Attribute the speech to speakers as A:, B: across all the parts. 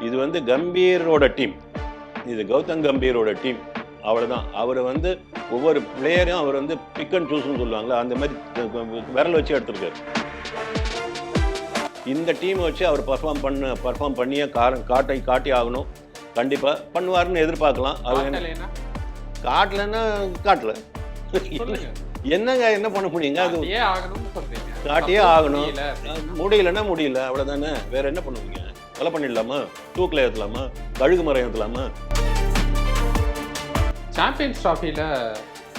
A: இது வந்து கம்பீரோட டீம். இது கௌதம் கம்பீரோட டீம். அவ்வளவுதான். அவர் வந்து ஒவ்வொரு பிளேயரும் அவர் வந்து பிக் அண்ட் சூஸ்னு சொல்லுவாங்களா அந்த மாதிரி விரல் வச்சு எடுத்திருக்காரு. இந்த டீம் வச்சு அவர் பர்ஃபார்ம் பண்ண பர்ஃபார்ம் பண்ணியே கார காட்டை காட்டி ஆகணும். கண்டிப்பாக பண்ணுவாருன்னு எதிர்பார்க்கலாம். அது என்ன-
B: காட்டலைன்னா
A: காட்டல. என்னங்க என்ன பண்ண முடியுங்க? அது
B: காட்டியே
A: ஆகணும். முடியலன்னா முடியல. அவ்வளோதானே வேற என்ன பண்ணுவீங்க? கொலை பண்ணிடலாமா தூக்கில் ஏற்றலாமா கழுகு மரம் ஏற்றலாமா
B: சாம்பியன்ஸ் டிராஃபில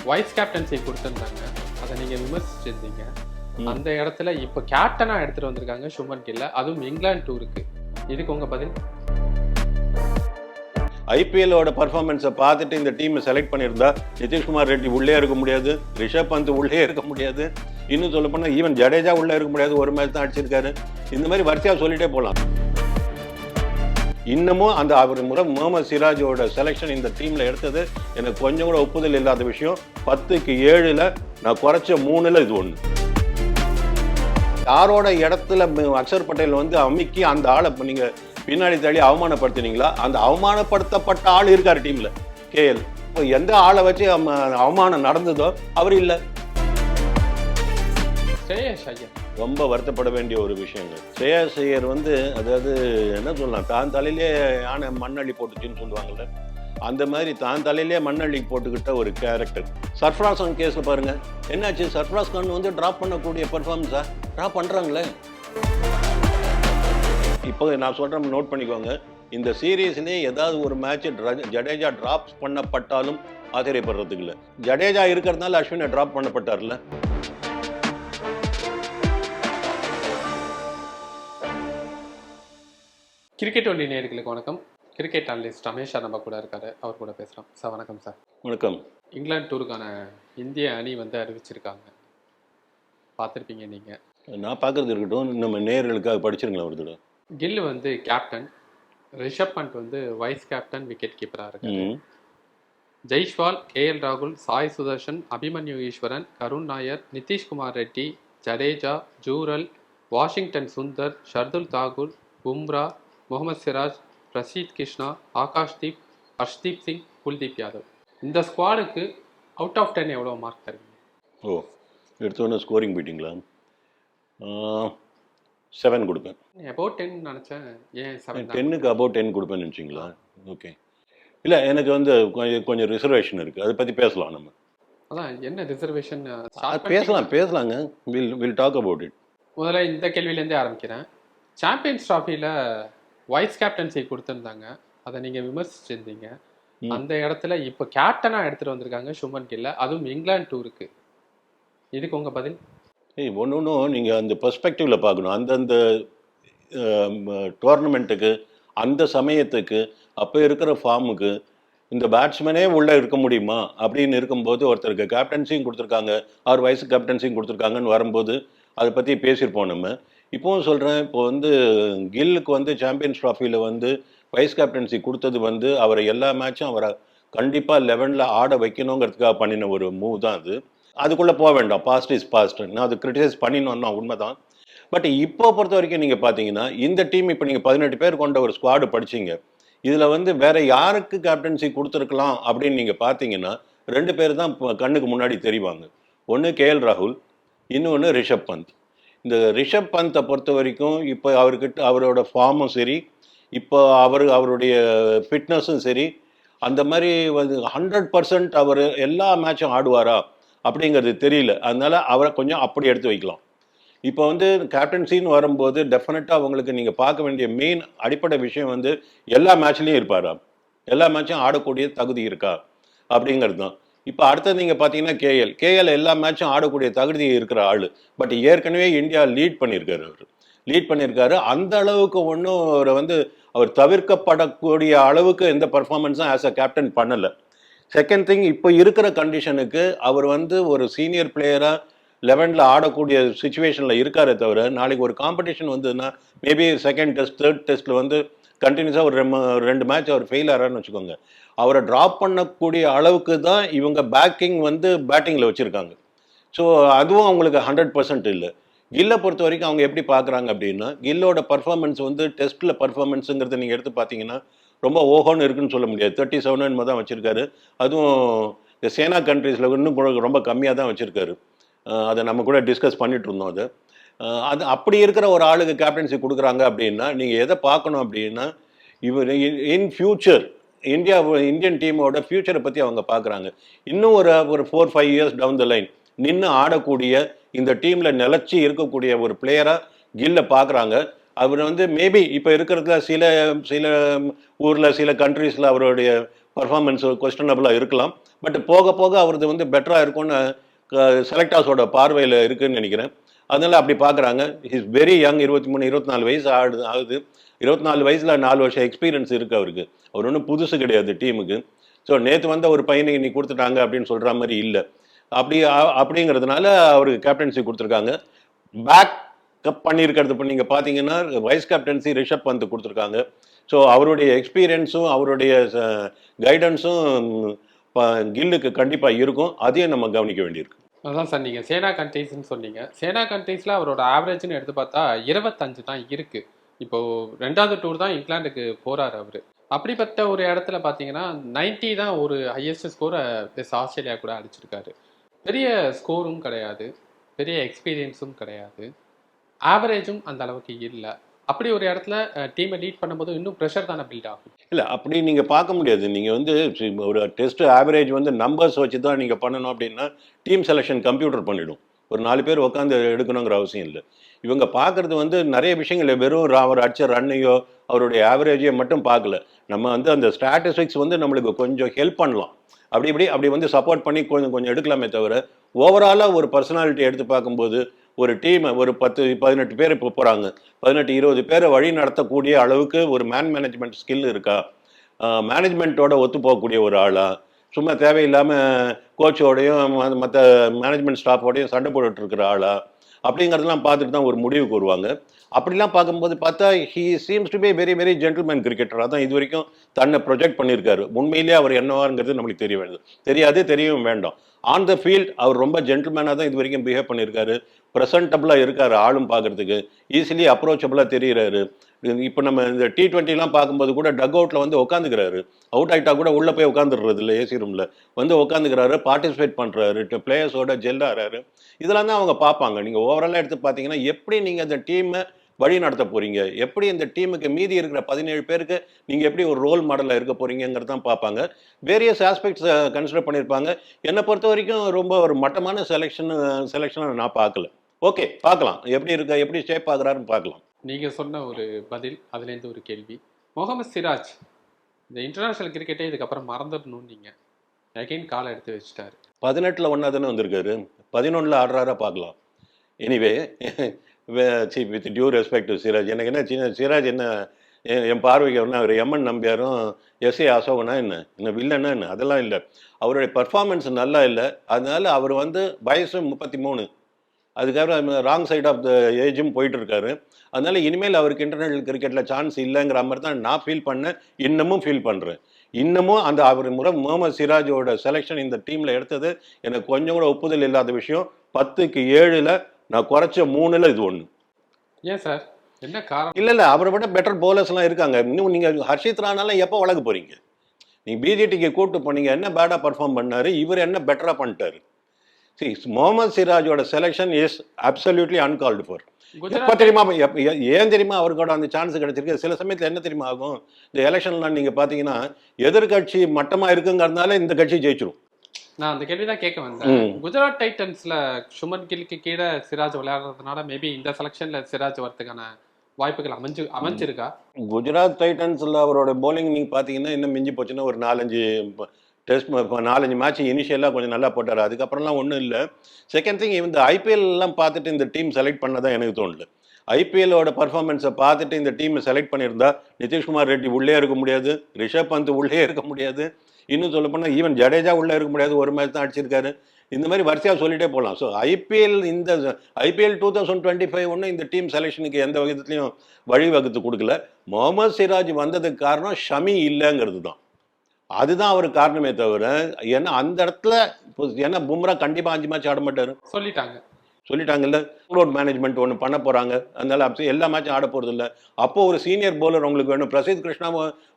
B: வைஸ் கேப்டன்சி கொடுத்திருந்தாங்க. அதை நீங்க விமர்சிச்சிருந்தீங்க. அந்த இடத்துல இப்போ கேப்டனா எடுத்துட்டு வந்திருக்காங்க சுமன் கில்ல அதுவும் இங்கிலாந்து டூருக்கு இதுக்கு உங்க பதில்?
A: ஐபிஎல்லோட பர்ஃபார்மன்ஸை பார்த்துட்டு இந்த டீமை செலக்ட் பண்ணியிருந்தா நிதிஷ்குமார் ரெட்டி உள்ளே இருக்க முடியாது. ரிஷப் பந்த் உள்ளே இருக்க முடியாது. இன்னும் சொல்ல போனால் ஈவன் ஜடேஜா உள்ளே இருக்க முடியாது. ஒரு மேட்ச் தான் அடிச்சிருக்காரு. இந்த மாதிரி வரிசையாக சொல்லிட்டே போகலாம் இன்னமும் அந்த அவர் முறை முகமது சிராஜோட செலெக்ஷன் இந்த டீமில் எடுத்தது எனக்கு கொஞ்சம் கூட ஒப்புதல் இல்லாத விஷயம். பத்துக்கு ஏழில் நான் குறைச்ச மூணில் இது ஒன்று யாரோட இடத்துல அக்ஷர் பட்டேல் வந்து அமுக்கி அந்த ஆளை நீங்கள் பின்னாடி தள்ளி அவமானப்படுத்தினீங்களா? அந்த அவமானப்படுத்தப்பட்ட ஆள் இருக்கார் டீமில் கேஎல் இப்போ எந்த ஆளை வச்சு அவமானம் நடந்ததோ அவர் இல்லை.
B: ஸ்ரேயஸ்
A: ரொம்ப வருத்தப்பட வேண்டிய ஒரு விஷயங்கள். ஸ்ரேயாஸ் ஐயர் வந்து அதாவது என்ன சொல்லலாம் தான் தலையிலே யானை மண்ணள்ளி போட்டுச்சுன்னு சொல்லுவாங்கல்ல அந்த மாதிரி தான் தலையிலே மண்ணள்ளி போட்டுக்கிட்ட ஒரு கேரக்டர் சர்ஃப்ராஸ் கான் கேஸில் பாருங்க. என்னாச்சு? சர்ஃப்ராஸ் கான் வந்து ட்ராப் பண்ணக்கூடிய பர்ஃபார்மன்ஸா ட்ராப் பண்ணுறாங்களே இப்போ நான் சொல்கிறேன் நோட் பண்ணிக்கோங்க. இந்த சீரீஸ்லேயே ஏதாவது ஒரு மேட்ச் ஜடேஜா டிராப் பண்ணப்பட்டாலும் ஆச்சரியப்படுறதுக்கு இல்லை. ஜடேஜா இருக்கிறதுனால அஸ்வினை டிராப் பண்ணப்பட்டார்ல.
B: கிரிக்கெட் ஒன்லி நேயர்களுக்கு வணக்கம். கிரிக்கெட் அனலிஸ்ட் ரமேஷா நம்ம கூட இருக்காரு. அவர் கூட பேசலாம் சார் வணக்கம் சார்.
A: வணக்கம்.
B: இங்கிலாந்து டூருக்கான இந்திய அணி வந்து அறிவிச்சிருக்காங்க. பார்த்துருப்பீங்க நீங்க.
A: நான் பார்க்கறது இருக்கட்டும். நம்ம நேர்களுக்காக படிச்சிருங்களா ஒரு தடவை.
B: கில் வந்து கேப்டன் ரிஷப் பண்ட் வந்து வைஸ் கேப்டன் விக்கெட் கீப்பராக இருக்காரு. ஜெய்ஷ்வால் கேஎல் ராகுல் சாய் சுதர்ஷன் அபிமன்யு ஈஸ்வரன் கருண் நாயர் நிதிஷ்குமார் ரெட்டி ஜடேஜா ஜூரல் வாஷிங்டன் சுந்தர் ஷர்துல் தாகூர் பும்ரா முகமது சிராஜ் பிரசீத் கிருஷ்ணா ஆகாஷ்தீப் ஹர்ஷ்தீப் சிங் குல்தீப் யாதவ். இந்த ஸ்குவாடுக்கு அவுட் ஆஃப் டென் எவ்வளோ மார்க் தருவீங்க?
A: ஓ எடுத்தோன்னே ஸ்கோரிங் போயிட்டீங்களா? செவன் கொடுப்பேன்.
B: அபவுட் டென் நினச்சேன் ஏன் செவன்
A: டென்னுக்கு அபவுட் டென் கொடுப்பேன்னு நினச்சிங்களா? ஓகே இல்லை எனக்கு வந்து கொஞ்சம் கொஞ்சம் ரிசர்வேஷன் இருக்குது அதை பற்றி பேசலாம் நம்ம.
B: அதான் என்ன ரிசர்வேஷன்
A: பேசலாம் பேசலாங்க. Will will talk about it
B: முதல்ல இந்த கேள்வியிலேருந்தே ஆரம்பிக்கிறேன். சாம்பியன்ஸ் ட்ராஃபியில் வைஸ் கேப்டன்சி கொடுத்துருந்தாங்க. அதை நீங்கள் விமர்சிச்சிருந்தீங்க. அந்த இடத்துல இப்போ கேப்டனாக எடுத்துகிட்டு வந்திருக்காங்க சுமன் கில்ல அதுவும் இங்கிலாந்து டூருக்கு இதுக்கு உங்கள் பதில்?
A: ஏய் ஒன்று ஒன்றும் நீங்கள் அந்த பெர்ஸ்பெக்டிவில் பார்க்கணும். அந்தந்த டோர்னமெண்ட்டுக்கு அந்த சமயத்துக்கு அப்போ இருக்கிற ஃபார்முக்கு இந்த பேட்ஸ்மேனே உள்ளே இருக்க முடியுமா? அப்படின்னு இருக்கும்போது ஒருத்தருக்கு கேப்டன்சியும் கொடுத்துருக்காங்க. அவர் வயசு கேப்டன்சியும் கொடுத்துருக்காங்கன்னு வரும்போது அதை பற்றி பேசியிருப்போம் நம்ம. இப்போவும் சொல்கிறேன் இப்போ வந்து கில்லுக்கு வந்து சாம்பியன்ஸ் ட்ராஃபியில் வந்து வைஸ் கேப்டன்சி கொடுத்தது வந்து அவரை எல்லா மேட்சும் அவரை கண்டிப்பாக லெவனில் ஆட வைக்கணுங்கிறதுக்காக பண்ணின ஒரு மூவ் தான் அது. அதுக்குள்ளே போக வேண்டாம். பாஸ்ட் இஸ் பாஸ்ட் நான் அது கிரிட்டிசைஸ் பண்ணினோம்னா உண்மைதான். பட் இப்போ பொறுத்த வரைக்கும் நீங்கள் பார்த்தீங்கன்னா இந்த டீம் இப்போ நீங்கள் பதினெட்டு பேர் கொண்ட ஒரு ஸ்குவாடு படிச்சீங்க. இதில் வந்து வேற யாருக்கு கேப்டன்சி கொடுத்துருக்கலாம் அப்படின்னு நீங்கள் பார்த்தீங்கன்னா ரெண்டு பேர் தான் இப்போ கண்ணுக்கு முன்னாடி தெரிவாங்க. ஒன்று கேஎல் ராகுல் இன்னொன்று ரிஷப் பந்த் இந்த ரிஷப் பந்தை பொறுத்த வரைக்கும் இப்போ அவர்கிட்ட அவரோட ஃபார்மும் சரி இப்போ அவர் அவருடைய ஃபிட்னஸும் சரி அந்த மாதிரி வந்து ஹண்ட்ரட் பர்சன்ட் அவர் எல்லா மேட்சும் ஆடுவாரா அப்படிங்கிறது தெரியல. அதனால அவரை கொஞ்சம் அப்படி எடுத்து வைக்கலாம். இப்போ வந்து கேப்டன்சின்னு வரும்போது டெஃபினட்டாக அவங்களுக்கு நீங்கள் பார்க்க வேண்டிய மெயின் அடிப்படை விஷயம் வந்து எல்லா மேட்ச்லேயும் இருப்பாரா? எல்லா மேட்சும் ஆடக்கூடிய தகுதி இருக்கா? அப்படிங்கிறது தான். இப்போ அடுத்தது நீங்கள் பார்த்தீங்கன்னா கேஎல். கேஎல் எல்லா மேட்சும் ஆடக்கூடிய தகுதி இருக்கிற ஆள். பட் ஏற்கனவே இந்தியா லீட் பண்ணியிருக்காரு அவர். லீட் பண்ணியிருக்காரு. அந்த அளவுக்கு ஒன்றும் அவரை வந்து அவர் தவிர்க்கப்படக்கூடிய அளவுக்கு எந்த பர்ஃபார்மன்ஸும் ஆஸ் அ கேப்டன் பண்ணலை. செகண்ட் திங் இப்போ இருக்கிற கண்டிஷனுக்கு அவர் வந்து ஒரு சீனியர் பிளேயராக லெவனில் ஆடக்கூடிய சுச்சுவேஷனில் இருக்காரே தவிர நாளைக்கு ஒரு காம்படிஷன் வந்ததுன்னா மேபி செகண்ட் டெஸ்ட் தேர்ட் டெஸ்ட்டில் வந்து கண்டினியூஸாக ஒரு ரெண்டு மேட்ச் அவர் ஃபெயில் ஆகிறான்னு வச்சுக்கோங்க. அவரை ட்ராப் பண்ணக்கூடிய அளவுக்கு தான் இவங்க பேக்கிங் வந்து பேட்டிங்கில் வச்சுருக்காங்க. ஸோ அதுவும் அவங்களுக்கு ஹண்ட்ரட் பர்சன்ட் இல்லை. கில்லை பொறுத்த வரைக்கும் அவங்க எப்படி பார்க்குறாங்க அப்படின்னா கில்லோட பர்ஃபார்மன்ஸ் வந்து டெஸ்ட்டில் பர்ஃபார்மன்ஸுங்கிறத நீங்கள் எடுத்து பார்த்தீங்கன்னா ரொம்ப ஓஹோன்னு இருக்குன்னு சொல்ல முடியாது. தேர்ட்டி செவன் தான் வச்சுருக்காரு. அதுவும் இந்த சேனா கண்ட்ரீஸில் இன்னும் ரொம்ப கம்மியாக தான் வச்சுருக்காரு. அதை நம்ம கூட டிஸ்கஸ் பண்ணிட்டு இருந்தோம் அது. அது அப்படி இருக்கிற ஒரு ஆளுக்கு கேப்டன்சி கொடுக்குறாங்க அப்படின்னா நீங்கள் எதை பார்க்கணும் அப்படின்னா இவர் இன் ஃபியூச்சர் இந்தியா இந்தியன் டீமோட ஃபியூச்சரை பற்றி அவங்க பார்க்குறாங்க இன்னும் ஒரு ஒரு four five years down the line நின்று ஆடக்கூடிய இந்த டீமில் நிலச்சி இருக்கக்கூடிய ஒரு பிளேயராக கில்ல பார்க்குறாங்க அவர் வந்து மேபி இப்போ இருக்கிறதுல சில சில ஊரில் சில கண்ட்ரீஸில் அவருடைய பர்ஃபார்மன்ஸ் கொஸ்டனபுளாக இருக்கலாம். பட் போக போக அவரது வந்து பெட்டராக இருக்கும்னு செலக்டாஸோட பார்வையில் இருக்குன்னு நினைக்கிறேன். அதனால அப்படி பார்க்குறாங்க இஸ் வெரி யங் இருபத்தி மூணு இருபத்தி நாலு வயசு ஆகுது ஆகுது. இருபத்தி நாலு வயசில் நாலு வருஷம் எக்ஸ்பீரியன்ஸ் இருக்குது அவருக்கு. அவர் ஒன்றும் புதுசு கிடையாது டீமுக்கு. ஸோ நேற்று வந்த ஒரு பையனை இன்னைக்கு கொடுத்துட்டாங்க அப்படின்னு சொல்கிற மாதிரி இல்லை. அப்படி அப்படிங்கிறதுனால அவருக்கு கேப்டன்சி கொடுத்துருக்காங்க. பேக் கப் பண்ணியிருக்கிறது இப்போ நீங்கள் பார்த்தீங்கன்னா வைஸ் கேப்டன்சி ரிஷப் பந்த் கொடுத்துருக்காங்க. ஸோ அவருடைய எக்ஸ்பீரியன்ஸும் அவருடைய கைடன்ஸும் கில்லுக்கு கண்டிப்பாக இருக்கும். அதையும் நம்ம கவனிக்க வேண்டியிருக்கு.
B: அதான் சார் நீங்கள் சேனா கண்ட்ரீஸ்னு சொன்னீங்க. சேனா கண்ட்ரீஸில் அவரோட ஆவரேஜ்னு எடுத்து பார்த்தா இருபத்தஞ்சு தான் இருக்குது இப்போது ரெண்டாவது டூர் தான் இங்கிலாந்துக்கு போகிறார் அவர். அப்படிப்பட்ட ஒரு இடத்துல பார்த்தீங்கன்னா 90 தான் ஒரு ஹையஸ்ட் ஸ்கோரை பெஸ் ஆஸ்திரேலியா கூட அடிச்சிருக்காரு. பெரிய ஸ்கோரும் கிடையாது. பெரிய எக்ஸ்பீரியன்ஸும் கிடையாது. ஆவரேஜும் அந்த அளவுக்கு இல்லை. அப்படி ஒரு இடத்துல டீமை லீட் பண்ணும்போது இன்னும் ப்ரெஷர் தானே பில்ட் ஆகும்?
A: இல்லை அப்படி நீங்கள் பார்க்க முடியாது. நீங்கள் வந்து ஒரு டெஸ்ட் ஆவரேஜ் வந்து நம்பர்ஸ் வச்சு தான் நீங்கள் பண்ணணும் அப்படின்னா டீம் செலெக்ஷன் கம்ப்யூட்டர் பண்ணிடும். ஒரு நாலு பேர் உட்காந்து எடுக்கணுங்கிற அவசியம் இல்லை. இவங்க பார்க்குறது வந்து நிறைய விஷயங்கள். வெறும் அவர் அடிச்ச ரன்னையோ அவருடைய ஆவரேஜையோ மட்டும் பார்க்கல. நம்ம வந்து அந்த ஸ்டாட்டிஸ்டிக்ஸ் வந்து நம்மளுக்கு கொஞ்சம் ஹெல்ப் பண்ணலாம். அப்படி இப்படி அப்படி வந்து சப்போர்ட் பண்ணி கொஞ்சம் கொஞ்சம் எடுக்கலாமே தவிர ஓவராலாக ஒரு பர்சனாலிட்டி எடுத்து பார்க்கும்போது ஒரு டீமை ஒரு பத்து பதினெட்டு பேர் இப்போ போகிறாங்க பதினெட்டு இருபது பேரை வழி நடத்தக்கூடிய அளவுக்கு ஒரு மேன் மேனேஜ்மெண்ட் ஸ்கில் இருக்கா? மேனேஜ்மெண்ட்டோட ஒத்து போகக்கூடிய ஒரு ஆளா? சும்மா தேவையில்லாமல் கோச்சோடையும் மற்ற மேனேஜ்மெண்ட் ஸ்டாஃபோடையும் சண்டை போட்டுட்ருக்கிற ஆளா? அப்படிங்கிறதெல்லாம் பார்த்துட்டு தான் ஒரு முடிவுக்கு வருவாங்க. அப்படிலாம் பார்க்கும்போது பார்த்தா he seems to be very very gentleman cricketer அதான் இது வரைக்கும் தன்னை ப்ரொஜெக்ட் பண்ணியிருக்காரு. உண்மையிலேயே அவர் என்னவாருங்கிறது நம்மளுக்கு தெரிய வேண்டும் தெரியாது தெரியவும் வேண்டாம். ஆன் த ஃபீல்ட் அவர் ரொம்ப ஜென்டில்மேனாக தான் இது வரைக்கும் பிஹேவ் பண்ணியிருக்காரு. ப்ரெசன்டபுளாக இருக்கார் ஆளும் பார்க்கறதுக்கு. ஈஸிலி அப்ரோச்சபிளாக தெரியுறாரு. இப்போ நம்ம இந்த டி ட்வெண்ட்டிலாம் பார்க்கும்போது கூட டக் அவுட்டில் வந்து உட்காந்துக்கிறாரு அவுட் ஆகிட்டால் கூட உள்ளே போய் உட்காந்துடுறது இல்லை ஏசி ரூமில் வந்து உட்காந்துக்கிறாரு பார்ட்டிசிபேட் பண்ணுறாரு பிளேயர்ஸோட ஜெல்லாகிறாரு இதெல்லாம் தான் அவங்க பார்ப்பாங்க. நீங்கள் ஓவராலாக எடுத்து பார்த்தீங்கன்னா எப்படி நீங்கள் அந்த டீமை வழி நடத்த போறீங்க? எப்படி இந்த டீமுக்கு மீதி இருக்கிற பதினேழு பேருக்கு நீங்கள் எப்படி ஒரு ரோல் மாடலாக இருக்க போறீங்கிறது தான் பார்ப்பாங்க. வேரியஸ் ஆஸ்பெக்ட்ஸ் கன்சிடர் பண்ணியிருப்பாங்க. என்னை பொறுத்த வரைக்கும் ரொம்ப ஒரு மட்டமான செலெக்ஷன் செலெக்ஷனை நான் பார்க்கல. ஓகே பார்க்கலாம். எப்படி இருக்க எப்படி ஷேப் ஆகுறாருன்னு பார்க்கலாம்.
B: நீங்கள் சொன்ன ஒரு பதில் அதுலேருந்து ஒரு கேள்வி. முகமது சிராஜ் இந்த இன்டர்நேஷ்னல் கிரிக்கெட்டே இதுக்கப்புறம் மறந்துடணும்னு நீங்கள் அகைன் காலை எடுத்து வச்சுட்டாரு.
A: பதினெட்டில் ஒன்றா தானே வந்திருக்காரு? பதினொன்றில் ஆடுறாரா பார்க்கலாம். Anyway see with due respect to Siraj எனக்கு என்ன சின்ன சிராஜ் என்ன என் என் பார்வைக்கு என்ன அவர் எம்என் நம்பியாரும் எஸ் ஏ அசோகனா என்ன? என்ன வில்லனா என்ன? அதெல்லாம் இல்லை. அவருடைய பர்ஃபார்மன்ஸ் நல்லா இல்லை. அதனால அவர் வந்து வயசு முப்பத்தி மூணு அதுக்கப்புறம் ராங் சைட் ஆஃப் த ஏஜும் போயிட்டு இருக்காரு அதனால இனிமேல் அவருக்கு இன்டர்நேஷனல் கிரிக்கெட்டில் சான்ஸ் இல்லைங்கிற மாதிரி தான் நான் ஃபீல் பண்ணேன். இன்னமும் ஃபீல் பண்ணுறேன் இன்னமும் அந்த அவர் முறை முகமது சிராஜோட செலெக்ஷன் இந்த டீமில் எடுத்தது எனக்கு கொஞ்சம் கூட ஒப்புதல் இல்லாத விஷயம். பத்துக்கு ஏழில் நான் குறைச்ச மூணில் இது ஒன்று
B: ஏன் சார்? என்ன காரணம்?
A: இல்லை இல்லை அவரை விட பெட்டர் பவுலர்ஸ்லாம் இருக்காங்க. இன்னும் நீங்கள் ஹர்ஷித் ராணாலாம் எப்போ வழக்கு போகிறீங்க நீங்கள் பிஜேடிக்கு கூப்பிட்டு போனீங்க என்ன பேடாக பர்ஃபார்ம் பண்ணாரு? இவர் என்ன பெட்டராக பண்ணிட்டாரு? See Mohammed சிராஜோட selection is absolutely uncalled for எப்போ
B: குஜராத்
A: தெரியுமா ஏன் தெரியுமா அவருக்கோட அந்த சான்ஸ் கிடைச்சிருக்கு? சில சமயத்தில் என்ன தெரியுமா ஆகும்? இந்த எலெக்ஷன்லாம் நீங்கள் பார்த்தீங்கன்னா எதிர்கட்சி மட்டமாக இருக்குங்கிறதுனால இந்த கட்சி ஜெயிச்சிரும்.
B: நான் அந்த கேள்வி தான் கேட்க வந்தேன். குஜராத் டைட்டன்ஸ்ல சுமன் கில்க்கு கீழே சிராஜ் விளையாடுறதுனால மேபி இந்த செலெக்ஷன்ல சிராஜ் வரதுக்கான வாய்ப்புகள் அமைஞ்சு அமைஞ்சிருக்கா?
A: குஜராத் டைட்டன்ஸில் அவரோட bowling நீங்கள் பார்த்தீங்கன்னா இன்னும் மிஞ்சி போச்சுன்னா ஒரு நாலஞ்சு டெஸ்ட் நாலஞ்சு மேட்ச் இனிஷியலாக கொஞ்சம் நல்லா போட்டார். அதுக்கப்புறம்லாம் ஒன்றும் இல்லை. செகண்ட் திங் இந்த IPL எல்லாம் பார்த்துட்டு இந்த டீம் செலக்ட் பண்ணதான் எனக்கு தோணல ஐபிஎல்லோட பர்ஃபார்மன்ஸை பார்த்துட்டு இந்த டீமை செலக்ட் பண்ணியிருந்தா நிதிஷ்குமார் ரெட்டி உள்ளே இருக்க முடியாது. ரிஷப் பந்த் உள்ளே இருக்க முடியாது. இன்னும் சொல்ல போனால் ஈவன் ஜடேஜா உள்ளே இருக்க முடியாது ஒரு மேட்ச் தான் அடிச்சிருக்காரு. இந்த மாதிரி வரிசையாக சொல்லிட்டே போகலாம் ஸோ ஐபிஎல் இந்த IPL two thousand twenty five ஒன்று இந்த டீம் செலெக்ஷனுக்கு எந்த விதத்துலையும் வழிவகுத்து கொடுக்கல. முகமது சிராஜ் வந்ததுக்கு காரணம் ஷமி இல்லைங்கிறது தான். அதுதான் அவர் காரணமே தவிர ஏன்னா அந்த இடத்துல இப்போ ஏன்னா பும்ரா கண்டிப்பாக அஞ்சு மேட்ச் ஆட மாட்டார்.
B: சொல்லிட்டாங்க.
A: சொல்லிட்டாங்கல்ல? லோட் மேனேஜ்மெண்ட் ஒன்று பண்ண போகிறாங்க அதனால அப்படி எல்லா மேட்சும் ஆட போகிறது இல்லை. அப்போ ஒரு சீனியர் பவுலர் உங்களுக்கு வேணும். பிரசித் கிருஷ்ணா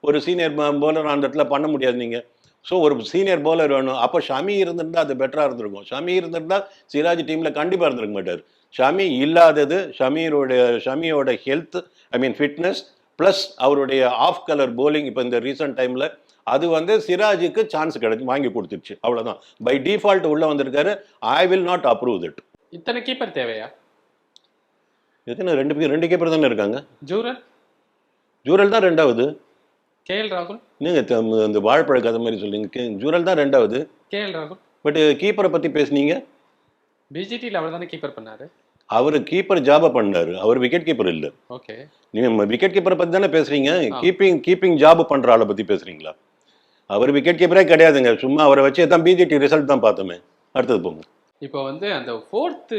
A: ஒரு சீனியர் பவுலர் அந்த இடத்துல பண்ண முடியாது நீங்கள் ஸோ ஒரு சீனியர் பவுலர் வேணும். அப்போ ஷமி இருந்திருந்தா அது பெட்டராக இருந்திருக்கும். ஷமி இருந்திருந்தா சிராஜ் டீமில் கண்டிப்பாக இருந்திருக்க மாட்டார். ஷமி இல்லாதது ஷமீரோடைய ஷமியோட health I mean fitness plus அவருடைய ஆஃப் கலர் bowling இப்போ இந்த ரீசன்ட் டைமில் அது வந்து சிராஜுக்கு சான்ஸ் கிடைச்சி வாங்கி கொடுத்துருச்சு. அவ்வளோதான் பை டிஃபால்ட் உள்ளே வந்திருக்காரு. I will not approve that
B: இத்தனை கீப்பர் தேவையா?
A: எத்தனை? ரெண்டு பேர் ரெண்டு கேப்பர் தானே இருக்காங்க.
B: ஜூரல்?
A: ஜூரல் தான் ரெண்டாவது.
B: கேஎல் ராகுல்.
A: நீங்கள் இந்த வாழைப்பழ கதை மாதிரி சொல்றீங்க. ஜூரல் தான் ரெண்டாவது.
B: கேஎல் ராகுல்.
A: பட் கீப்பரை பற்றி பேசுனீங்க?
B: பிஜிடியில் அவர் தானே கீப்பர் பண்ணாரு?
A: அவர் கீப்பர் ஜாபை பண்ணாரு. அவர் விக்கெட் கீப்பர் இல்லை.
B: ஓகே.
A: நீங்க விக்கெட் கீப்பரை பத்தி தானே பேசுறீங்க? கீப்பிங் கீப்பிங் ஜாப் பண்ற ஆளை பத்தி பேசுறீங்களா? அவர் விக்கெட் கீப்பரே கிடையாதுங்க. சும்மா அவரை வச்சு தான் பிஜேடி ரிசல்ட் தான் பார்த்தோமே. அடுத்தது போங்க
B: இப்போ வந்து அந்த ஃபோர்த்து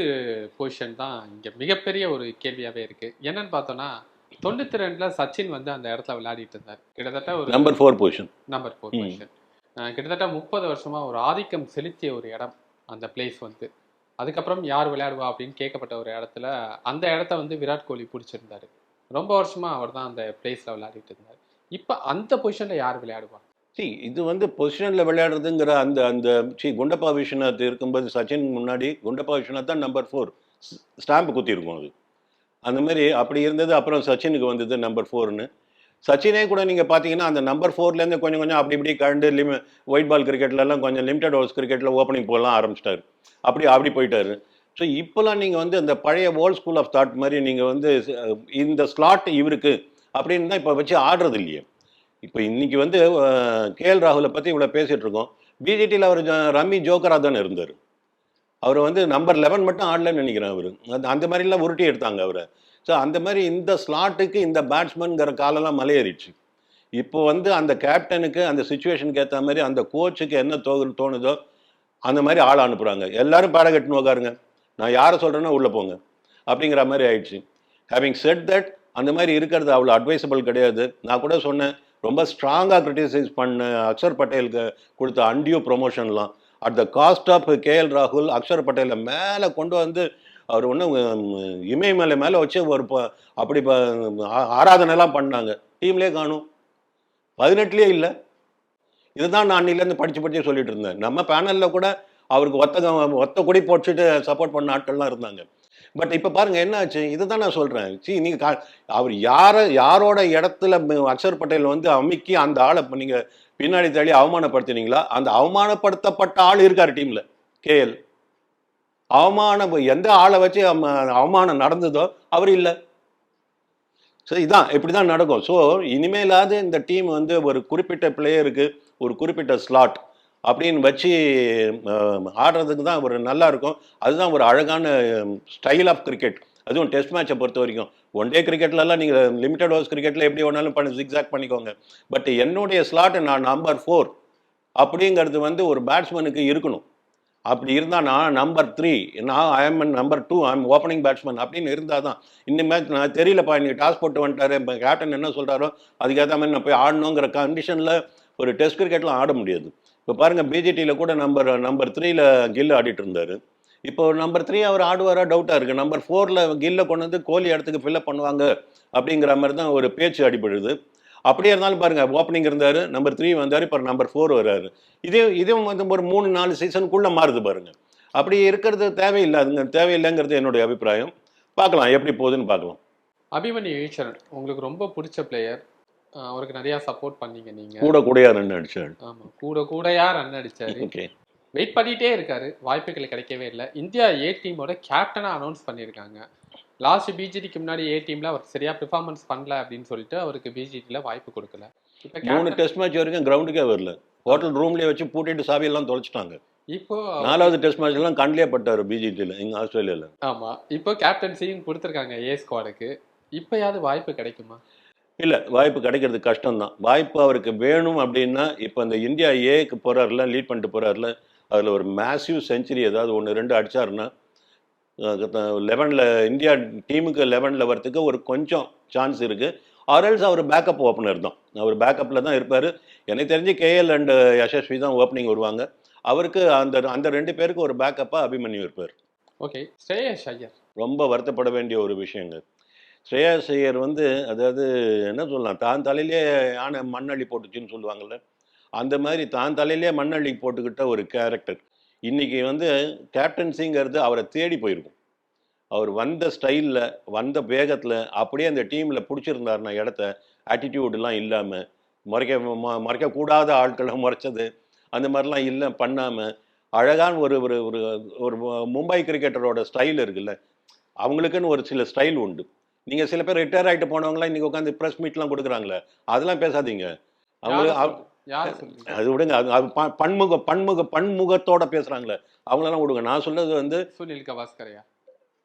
B: பொசிஷன் தான் இங்கே மிகப்பெரிய ஒரு கேள்வியாகவே இருக்கு. என்னன்னு பார்த்தோன்னா தொண்ணூத்தி ரெண்டுல சச்சின் வந்து அந்த இடத்துல விளையாடிட்டு இருந்தார். கிட்டத்தட்ட ஒரு
A: number four position
B: number four position கிட்டத்தட்ட முப்பது வருஷமா ஒரு ஆதிக்கம் செலுத்திய ஒரு இடம் அந்த பிளேஸ் வந்து. அதுக்கப்புறம் யார் விளையாடுவா அப்படின்னு கேட்கப்பட்ட ஒரு இடத்துல அந்த இடத்த வந்து விராட் கோலி பிடிச்சிருந்தாரு. ரொம்ப வருஷமா அவர் தான் அந்த பிளேஸ்ல விளையாடிட்டு இருந்தார். இப்போ அந்த பொசிஷன்ல யார் விளையாடுவா?
A: சி இது வந்து பொசிஷனில் விளையாடுறதுங்கிற அந்த அந்த சி குண்டப்பா விஸ்வநாத் இருக்கும்போது சச்சின் முன்னாடி குண்டப்பா விஸ்வநாத் தான் நம்பர் ஃபோர் ஸ்டாம்ப் குத்திருக்கும் அது. அந்த மாதிரி அப்படி இருந்தது. அப்புறம் சச்சினுக்கு வந்தது நம்பர் ஃபோர்னு சச்சினே கூட நீங்கள் பார்த்தீங்கன்னா அந்த நம்பர் ஃபோர்லேருந்து கொஞ்சம் கொஞ்சம் அப்படி இப்படி கண்டு லிமி ஒயிட் பால் கிரிக்கெட்லலாம் கொஞ்சம் லிமிடெட் ஓவர்ஸ் கிரிக்கெட்டில் ஓப்பனிங் போகலாம் ஆரம்பிச்சிட்டாரு. அப்படி அப்படி போயிட்டாரு. ஸோ இப்போலாம் நீங்கள் வந்து அந்த பழைய ஓல்ட் ஸ்கூல் ஆஃப் தாட் மாதிரி நீங்கள் வந்து இந்த ஸ்லாட் இவருக்கு அப்படின்னு தான் இப்போ வச்சு ஆடுறது இல்லையே. இப்போ இன்றைக்கி வந்து கேஎல் ராகுலை பற்றி இவ்வளோ பேசிகிட்ருக்கோம் பிஜேடியில் அவர் ரம்மி ஜோக்கராக தானே இருந்தார். அவர் வந்து நம்பர் லெவன் மட்டும் ஆடலன்னு நினைக்கிறேன் அவர். அந்த அந்த மாதிரிலாம் உருட்டி எடுத்தாங்க அவரை. ஸோ அந்த மாதிரி இந்த ஸ்லாட்டுக்கு இந்த பேட்ஸ்மேனுங்கிற காலெல்லாம் மலையேறிடுச்சு. இப்போ வந்து அந்த கேப்டனுக்கு அந்த சுச்சுவேஷனுக்கு ஏற்ற மாதிரி அந்த கோச்சுக்கு என்ன தோ தோணுதோ அந்த மாதிரி ஆள் அனுப்புகிறாங்க எல்லாரும் பேட கட்டுன்னு உட்காருங்க நான் யாரை சொல்கிறேன்னா உள்ளே போங்க. அப்படிங்கிற மாதிரி ஆயிடுச்சு. ஹேவிங் செட் தட் அந்த மாதிரி இருக்கிறது அவ்வளோ அட்வைசபிள் கிடையாது. நான் கூட சொன்னேன் ரொம்ப ஸ்ட்ராங்காக க்ரிட்டிசைஸ் பண்ண அக்ஷர் பட்டேலுக்கு கொடுத்த undue ப்ரொமோஷன்லாம் at the cost of K L ராகுல் அக்ஷர் பட்டேலை மேலே கொண்டு வந்து அவர் ஒன்றும் இமயமலை மேலே வச்சு ஒரு அப்படி ஆராதனைலாம் பண்ணாங்க. டீம்லேயே காணும். பதினெட்டுலேயே இல்லை. இதுதான் நான் அன்னிலேருந்து படித்து படித்து சொல்லிட்டு இருந்தேன். நம்ம பேனலில் கூட அவருக்கு ஒத்த ஒத்த கொடி போட்டுட்டு சப்போர்ட் பண்ண ஆட்கள்லாம் இருந்தாங்க. பட் இப்போ பாருங்க என்ன ஆச்சு? இதுதான் நான் சொல்கிறேன் சி நீங்கள் அவர் யாரை யாரோட இடத்துல அக்ஷர் பட்டேல் வந்து அமுக்கி அந்த ஆளை நீங்கள் பின்னாடி தள்ளி அவமானப்படுத்தினீங்களா? அந்த அவமானப்படுத்தப்பட்ட ஆள் இருக்கார் டீமில் கேஎல் அவமானம் எந்த ஆளை வச்சு அவமானம் நடந்ததோ அவர் இல்லை. ஸோ இதான் இப்படி தான் நடக்கும். ஸோ இனிமேலாவது இந்த டீம் வந்து ஒரு குறிப்பிட்ட பிளேயருக்கு ஒரு குறிப்பிட்ட ஸ்லாட் அப்படின்னு வச்சு ஆடுறதுக்கு தான் ஒரு நல்லா இருக்கும். அதுதான் ஒரு அழகான ஸ்டைல் ஆஃப் கிரிக்கெட் அதுவும் டெஸ்ட் மேட்சை பொறுத்த வரைக்கும். ஒன் டே கிரிக்கெட்லலாம் நீங்கள் லிமிடெட் ஓவர்ஸ் கிரிக்கெட்டில் எப்படி வேணாலும் பண்ணி ஜிக்ஸாக் பண்ணிக்கோங்க. பட் என்னுடைய ஸ்லாட் நான் நம்பர் ஃபோர் அப்படிங்கிறது வந்து ஒரு பேட்ஸ்மேனுக்கு இருக்கணும். அப்படி இருந்தால் நான் நம்பர் த்ரீ நான் I am number two I am opening batsman அப்படின்னு இருந்தால் தான். இந்த மேட்ச் நான் தெரியலப்பா இன்னைக்கு டாஸ் போட்டு வந்துட்டாரு. இப்போ கேப்டன் என்ன சொல்கிறாரோ அதுக்கேற்ற மாதிரி நான் போய் ஆடணுங்கிற கண்டிஷனில் ஒரு டெஸ்ட் கிரிக்கெட்லாம் ஆட முடியாது. இப்போ பாருங்கள் பிஜேடியில் கூட நம்பர் நம்பர் த்ரீயில் கில் ஆடிட்டு இருந்தார். இப்போ நம்பர் த்ரீ அவர் ஆடுவாரா? டவுட்டாக இருக்குது நம்பர் ஃபோரில் கில்ல கொண்டு வந்து கோலி இடத்துக்கு ஃபில்லப் பண்ணுவாங்க அப்படிங்கிற மாதிரி தான் ஒரு பேச்சு அடிபடுது. அப்படியே இருந்தாலும் பாருங்க ஓப்பனிங் இருந்தார் நம்பர் த்ரீ வந்தார் இப்போ நம்பர் ஃபோர் வர்றாரு இதே இதுவும் வந்து ஒரு மூணு நாலு சீசனுக்குள்ளே மாறுது பாருங்க. அப்படி இருக்கிறது தேவையில்லைங்க தேவையில்லைங்கிறது என்னுடைய அபிப்பிராயம். பார்க்கலாம் எப்படி போகுதுன்னு பார்க்கலாம்.
B: அபிமன்யு ஈஸ்வரன் உங்களுக்கு ரொம்ப பிடிச்ச பிளேயர் அவருக்கு நிறைய சப்போர்ட் பண்ணீங்க நீங்க.
A: கூட கூடயா ரன் அடிச்சாள்
B: ஆமா கூட கூடயா ரன் அடிச்சாரு.
A: ஓகே
B: வெயிட் பண்ணிட்டே இருக்காரு. வாய்ப்புகள் கிடைக்கவே இல்லை. இந்தியா ஏ டீமோட கேப்டனா அனௌன்ஸ் பண்ணியிருக்காங்க. லாஸ்ட் பிஜிடிக்கு முன்னாடி ஏ டீம்ல அவர் சரியா பெர்ஃபார்மன்ஸ் பண்ணல அப்படின்னு சொல்லிட்டு அவருக்கு பிஜிடில வாய்ப்பு கொடுக்கல. இப்ப
A: மூணு டெஸ்ட் மேட்ச் வரைக்கும் கிரவுண்டுக்கே வரல. ஹோட்டல் ரூம்லேயே வச்சு பூட்டிட்டு சாவியெல்லாம் தொலைச்சிட்டாங்க.
B: இப்போ
A: நாலாவது டெஸ்ட் மேட்ச் எல்லாம் கண்ணிலே பட்டார் பிஜேடியில் இங்கே ஆஸ்திரேலியாவில்
B: ஆமா. இப்போ கேப்டன்சியும் கொடுத்துருக்காங்க ஏ ஸ்குவாடுக்கு இப்பயாவது வாய்ப்பு கிடைக்குமா?
A: இல்லை வாய்ப்பு கிடைக்கிறது கஷ்டம்தான். வாய்ப்பு அவருக்கு வேணும் அப்படின்னா இப்போ இந்த இந்தியா ஏக்கு போகிறாருல லீட் பண்ணிட்டு போகிறாருல அதில் ஒரு மேசிவ் செஞ்சுரி ஏதாவது ஒன்று ரெண்டு அடிச்சாருன்னா லெவனில் இந்தியா டீமுக்கு லெவனில் வரத்துக்கு ஒரு கொஞ்சம் சான்ஸ் இருக்குது ஆர்எல்ஸ் அவர் பேக்கப் ஓப்பனர் தான். அவர் பேக்கப்பில் தான் இருப்பார். எனக்கு தெரிஞ்சு கேஎல் அண்ட் யசஸ்வி தான் ஓப்பனிங் வருவாங்க. அவருக்கு அந்த அந்த ரெண்டு பேருக்கு ஒரு பேக்கப்பாக அபிமன்யு இருப்பார்.
B: ஓகே ஸ்ரேயஸ் ஐயர்.
A: ரொம்ப வருத்தப்பட வேண்டிய ஒரு விஷயங்க. ஸ்ரேயாஸ் ஐயர் வந்து அதாவது என்ன சொல்லலாம் தான் தலையிலே யானை மண்ணள்ளி போட்டுச்சுன்னு சொல்லுவாங்கள்ல அந்த மாதிரி தான் தலையிலே மண்ணள்ளி போட்டுக்கிட்ட ஒரு கேரக்டர் இன்னைக்கு வந்து கேப்டன்சிங்கிறது அவரை தேடி போயிருக்கும். அவர் வந்த ஸ்டைலில் வந்த வேகத்தில் அப்படியே அந்த டீமில் பிடிச்சிருந்தாருன்னா இடத்த ஆட்டிடியூடெலாம் இல்லாமல் மறைக்க மறைக்கக்கூடாத ஆட்களை மறைச்சது அந்த மாதிரிலாம் இல்லை பண்ணாமல் அழகான ஒரு ஒரு ஒரு ஒரு மும்பை கிரிக்கெட்டரோட ஸ்டைல் இருக்குல்ல அவங்களுக்குன்னு ஒரு சில ஸ்டைல் உண்டு. நீங்கள் சில பேர் ரிட்டையர் ஆகிட்டு போனவங்களாம் இன்றைக்கி உட்காந்து ப்ரெஸ் மீட்லாம் கொடுக்குறாங்களே அதெல்லாம் பேசாதீங்க. அவங்க அவ-
B: யார் சொல்றீங்க
A: அது விடுங்க. அது பன்முக பன்முக பன்முகத்தோட பேசுகிறாங்களே அவங்களெல்லாம் விடுங்க. நான் சொல்றது வந்து
B: சுனில் கவாஸ்கரையா?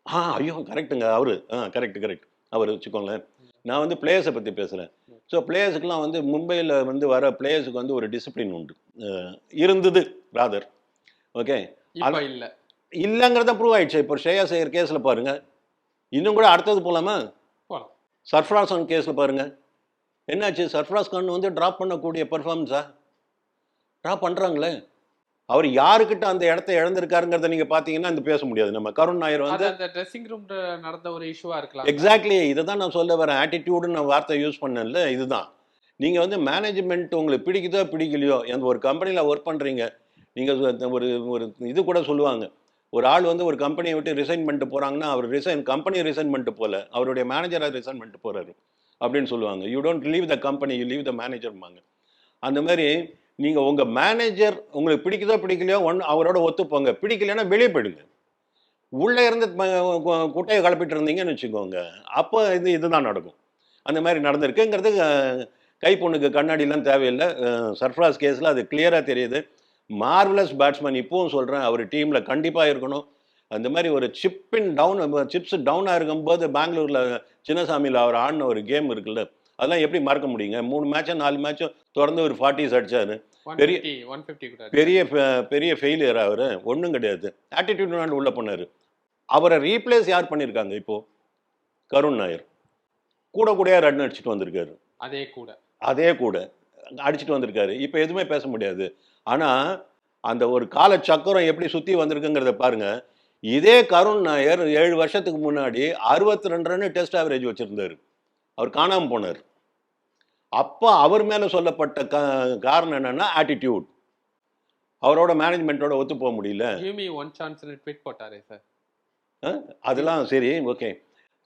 A: ஆ ஐயோ கரெக்ட்டுங்க. அவரு. ஆ கரெக்ட் கரெக்ட். அவர் வச்சுக்கோங்களேன். நான் வந்து பிளேயர்ஸை பற்றி பேசுகிறேன் ஸோ பிளேயர்ஸுக்கெலாம் வந்து மும்பையில் வந்து வர பிளேயர்ஸுக்கு வந்து ஒரு டிசிப்ளின் உண்டு. இருந்தது ராதர் ஓகே?
B: இல்ல.
A: இல்லைங்கிறத ப்ரூவ் ஆயிடுச்சு. இப்போ ஸ்ரேயா சேகர் கேஸில் பாருங்க. இன்னும் கூட அடுத்தது போகலாமா கான் கேஸில் பாருங்க. என்னாச்சு? சர்ஃப்ராஸ் கான் வந்து ட்ராப் பண்ணக்கூடிய பெர்ஃபார்மன்ஸா ட்ராப் பண்ணுறாங்களே அவர் யாருக்கிட்ட அந்த இடத்த இழந்திருக்காருங்கிறத நீங்கள் பார்த்தீங்கன்னா இந்த பேச முடியாது. நம்ம கருண் நாயர் வந்து
B: அந்த ட்ரெஸ்ஸிங் ரூம் நடந்த ஒரு இஷ்யூவா இருக்கலாம்.
A: எக்ஸாக்ட்லி இதை தான் நான் சொல்ல வரேன். ஆட்டிடியூடுன்னு நான் வார்த்தை யூஸ் பண்ணல இதுதான். நீங்கள் வந்து மேனேஜ்மெண்ட் உங்களுக்கு பிடிக்குதோ பிடிக்கலையோ எந்த ஒரு கம்பெனியில் ஒர்க் பண்ணுறீங்க நீங்கள் ஒரு ஒரு இது கூட சொல்லுவாங்க. ஒரு ஆள் வந்து ஒரு கம்பெனியை விட்டு ரிசைன் பண்ணிட்டு போகிறாங்கன்னா அவர் ரிசைன் கம்பெனி ரிசைன் பண்ணிட்டு போகல அவருடைய மேனேஜராக ரிசைன் பண்ணிட்டு போகிறாரு அப்படின்னு சொல்லுவாங்க. You don't leave the company you leave the மேனேஜர்மாங்க அந்த மாதிரி நீங்கள் உங்கள் மேனேஜர் உங்களுக்கு பிடிக்குதோ பிடிக்கலையோ ஒன் அவரோட ஒத்துப்போங்க. பிடிக்கலைன்னா வெளியே போயிடுங்க. உள்ளே இருந்து குட்டையை கலப்பிட்டு இருந்தீங்கன்னு வச்சுக்கோங்க. அப்போ இது இதுதான் நடக்கும். அந்த மாதிரி நடந்திருக்குங்கிறது கை பொண்ணுக்கு கண்ணாடிலாம் தேவையில்லை. சர்ஃப்ராஸ் கேஸில் அது கிளியராக தெரியுது. மார்வலஸ் பேட்ஸ்மேன் இப்போவும் சொல்கிறேன் அவர் டீமில் கண்டிப்பாக இருக்கணும். அந்த மாதிரி ஒரு சிப்பின் டவுன் சிப்ஸ் டவுனாக இருக்கும்போது பெங்களூரில் சின்னசாமியில் அவர் ஆடின ஒரு கேம் இருக்குல்ல அதெல்லாம் எப்படி மறக்க முடியுங்க? மூணு மேட்சும் நாலு மேட்சும் தொடர்ந்து ஒரு ஃபார்ட்டிஸ் அடிச்சாரு. பெரிய- பெரிய பெரிய ஃபெயிலியர் அவர் ஒன்றும் கிடையாது. ஆட்டிடியூட் உள்ள பண்ணார் அவரை ரீப்ளேஸ் யார் பண்ணியிருக்காங்க இப்போ? கருண் நாயர். கூட கூடயா ரன் அடிச்சுட்டு வந்திருக்காரு.
B: அதே கூட.
A: அதே கூட. அடிச்சுட்டு வந்திருக்காரு. இப்போ எதுவுமே பேச முடியாது. ஆனால் அந்த ஒரு கால சக்கரம் எப்படி சுற்றி வந்திருக்குங்கிறத பாருங்க. இதே கருண் நாயர் ஏழு வருஷத்துக்கு முன்னாடி அறுபத்தி ரெண்டு ரன் டெஸ்ட் ஆவரேஜ் வச்சுருந்தார். அவர் காணாமல் போனார். அப்போ அவர் மேலே சொல்லப்பட்ட கா காரணம் என்னன்னா ஆட்டிடியூட் அவரோட மேனேஜ்மெண்ட்டோட ஒத்து போக முடியல.
B: ஒன் சான்ஸ் ட்வீட் போட்டாரே சார்
A: அதெல்லாம் சரி ஓகே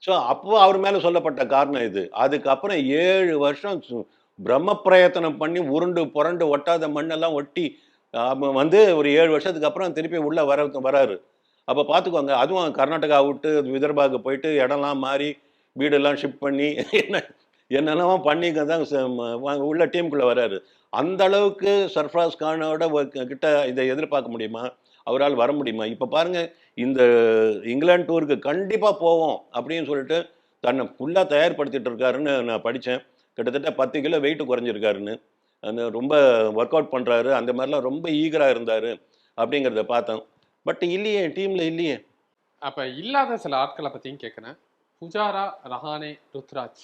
A: ஸோ அப்போ அவர் மேலே சொல்லப்பட்ட காரணம் இது. அதுக்கப்புறம் ஏழு வருஷம் பிரம்ம பிரயத்தனம் பண்ணி உருண்டு புரண்டு ஒட்டாத மண்ணெல்லாம் ஒட்டி வந்து ஒரு ஏழு வருஷத்துக்கு அப்புறம் திருப்பி உள்ளே வர வராரு. அப்போ பார்த்துக்கோங்க அதுவும் கர்நாடகா விட்டு விதர்பாவுக்கு போயிட்டு இடம்லாம் மாறி வீடெல்லாம் ஷிஃப்ட் பண்ணி என்ன என்னெல்லாம் பண்ணி தான் வாங்க உள்ள டீமுக்குள்ளே வராரு. அந்த அளவுக்கு சர்ஃப்ராஸ் கானோட கிட்ட இதை எதிர்பார்க்க முடியுமா? அவரால் வர முடியுமா? இப்போ பாருங்க இந்த இங்கிலாந்து டூருக்கு கண்டிப்பாக போவோம் அப்படின்னு சொல்லிட்டு தன்னை ஃபுல்லாக தயார்படுத்திட்டு இருக்காருன்னு நான் படித்தேன் கிட்டத்தட்ட பத்து கிலோ வெயிட் குறைஞ்சிருக்காருன்னு. அந்த ரொம்ப ஒர்க் அவுட் பண்ணுறாரு அந்த மாதிரிலாம் ரொம்ப ஈகராக இருந்தார் அப்படிங்கிறத பார்த்தோம் பட் இல்லையே டீமில் இல்லையே.
B: அப்ப இல்லாத சில ஆட்களை பத்தியும் கேட்கிறேன் புஜாரா ரஹானே ருத்ராஜ்.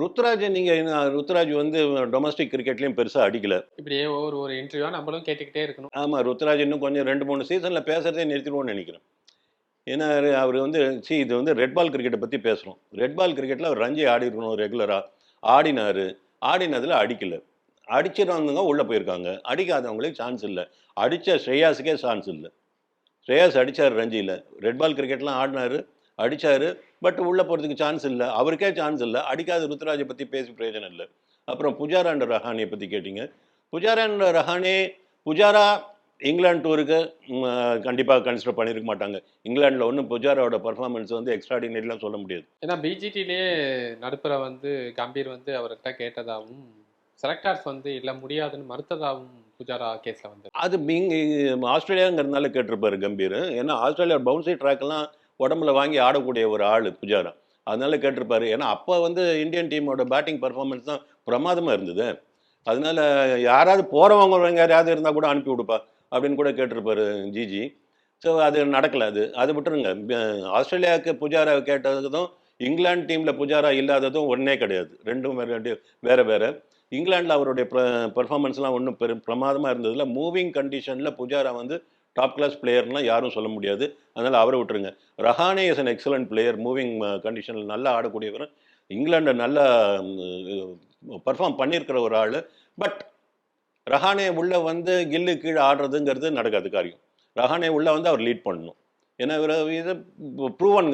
A: ருத்ராஜ் நீங்கள் ருத்ராஜ் வந்து டொமஸ்டிக் கிரிக்கெட்லேயும் பெருசாக அடிக்கல.
B: இப்படியே ஒரு ஒரு இன்டர்வியூ நம்மளும் கேட்டுக்கிட்டே இருக்கணும்.
A: ஆமாம் ருத்ராஜ் இன்னும் கொஞ்சம் ரெண்டு மூணு சீசனில் பேசுகிறதே நிறுத்திடுவோம்னு நினைக்கிறேன். ஏன்னா அவர் வந்து சி இது வந்து ரெட் பால் கிரிக்கெட்டை பற்றி பேசுகிறோம் ரெட் பால் கிரிக்கெட்டில் அவர் ரஞ்சி ஆடி இருக்கணும் ரெகுலராக ஆடினார். ஆடினதில் அடிக்கல. அடிச்சிருந்தவங்க உள்ளே போயிருக்காங்க. அடிக்காதவங்களுக்கு சான்ஸ் இல்லை. அடித்த ஸ்ரேயாஸுக்கே சான்ஸ் இல்லை. ஸ்ரேயஸ் அடித்தார் ரஞ்சியில். ரெட் பால் கிரிக்கெட்லாம் ஆடினாரு அடித்தார் பட் உள்ளே போகிறதுக்கு சான்ஸ் இல்லை. அவருக்கே சான்ஸ் இல்லை. அடிக்காத ருத்ராஜை பற்றி பேசி பிரயோஜனம் இல்லை. அப்புறம் புஜாரா அண்ட் ரஹானியை பற்றி கேட்டிங்க புஜாரா அண்ட் ரஹானே புஜாரா இங்கிலாந்து டூருக்கு கண்டிப்பாக கன்சிடர் பண்ணியிருக்க மாட்டாங்க. இங்கிலாண்டில் ஒன்றும் புஜாராவோட பர்ஃபார்மன்ஸ் வந்து எக்ஸ்ட்ராடினரிலாம் சொல்ல முடியாது.
B: ஏன்னா பிஜிடிலேயே நடுப்புற வந்து கம்பீர் வந்து அவர்கிட்ட கேட்டதாகவும் செலக்டர்ஸ் வந்து இல்ல முடியாதுன்னு மறுத்ததாகவும் புஜாரா கேஸ்ல வந்து
A: அது மீங் ஆஸ்திரேலியாங்கிறதுனால கேட்டிருப்பாரு கம்பீர். ஏன்னா ஆஸ்திரேலியா பவுன்சி ட்ராக்லாம் உடம்புல வாங்கி ஆடக்கூடிய ஒரு ஆள் புஜாரா. அதனால கேட்டிருப்பாரு. ஏன்னா அப்போ வந்து இந்தியன் டீமோட பேட்டிங் பர்ஃபார்மன்ஸ் தான் பிரமாதமாக இருந்தது. அதனால யாராவது போகிறவங்க யாராவது இருந்தால் கூட அனுப்பி விடுப்பா அப்படின்னு கூட கேட்டிருப்பாரு ஜிஜி. ஸோ அது நடக்கல அது. அது விட்டுருங்க. ஆஸ்திரேலியாவுக்கு புஜாரா கேட்டதும் இங்கிலாந்து டீமில் புஜாரா இல்லாததும் ஒன்றே கிடையாது. ரெண்டும் வேறு வேறு வேறு. இங்கிலாண்டில் அவருடைய பெர்ஃபார்மன்ஸ்லாம் ஒன்றும் பெரு பிரமாதமாக இருந்ததில்ல. மூவிங் கண்டிஷனில் புஜாரா வந்து டாப் கிளாஸ் பிளேயர்லாம் யாரும் சொல்ல முடியாது. அதனால் அவரை விட்டுருங்க. Rahane is an excellent player moving கண்டிஷனில் நல்லா ஆடக்கூடியவர். இங்கிலாண்டை நல்லா பர்ஃபார்ம் பண்ணியிருக்கிற ஒரு ஆள். பட் ரஹானே உள்ளே வந்து கில்லு கீழே ஆடுறதுங்கிறது நடக்காது காரியம். ரஹானே உள்ளே வந்து அவர் லீட் பண்ணணும். ஏன்னா இவர் இது ப்ரூவன்